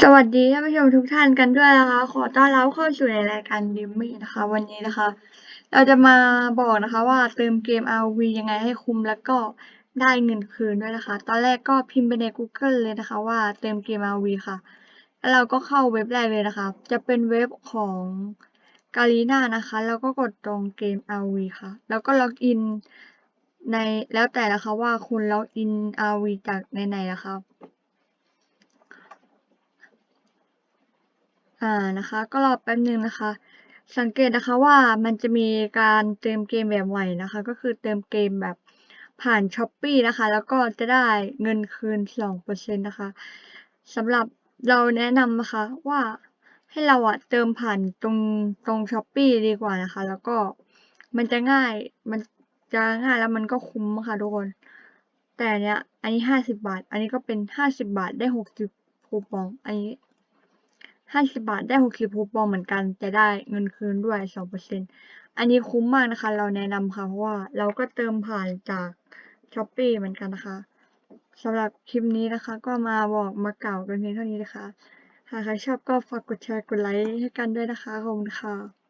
สวัสดีท่านผู้ชมทุกท่านกันด้วยนะคะ ขอต้อนรับเข้าสู่ในรายการดิมมี่นะคะ วันนี้นะคะ เราจะมาบอกนะคะว่าเติมเกม RV ยังไงให้คุ้มแล้วก็ได้เงินคืนด้วยนะคะ ตอนแรกก็พิมพ์ไปใน Google เลยนะคะ ว่าเติมเกม RV ค่ะ แล้วเราก็เข้าเว็บแรกเลยนะคะ จะเป็นเว็บของกาลีนานะคะ แล้วก็กดตรงเกม RV ค่ะ แล้วก็ล็อกอินในแล้วแต่นะคะว่าคุณล็อกอิน RV จากในไหนนะคะ อ่านะคะ ก็รอแป๊บนึงนะคะ สังเกตนะคะว่ามันจะมีการเติมเกมแบบใหม่นะคะ ก็คือเติมเกมแบบผ่านช้อปปีนะคะ แล้วก็จะได้เงินคืนสองเปอร์เซ็นต์นะคะสำหรับเราแนะนำนะคะว่าให้เราอะเติมผ่านตรงตรงช้อปปีดีกว่านะคะ แล้วก็มันจะง่ายมันจะง่ายแล้วมันก็คุ้มค่ะทุกคน แต่เนี้ยอันนี้ห้าสิบบาท อันนี้ก็เป็นห้าสิบบาทได้หกสิบคูปอง อันนี้ ห้าสิบาทได้หกสิบคูปองเหมือนกันจะได้เงินคืนด้วยสองเปอร์เซ็นอันนี้คุ้มมากนะคะ เราแนะนำค่ะเพราะว่าเราก็เติมผ่านจากช้อปปีเหมือนกันนะคะสำหรับคลิปนี้นะคะ ก็มาบอกมากล่ากันเพียงเท่านี้นะคะ หากใครชอบก็ฝากกดแชร์กดไลค์ให้กันด้วยนะคะขอบคุณค่ะ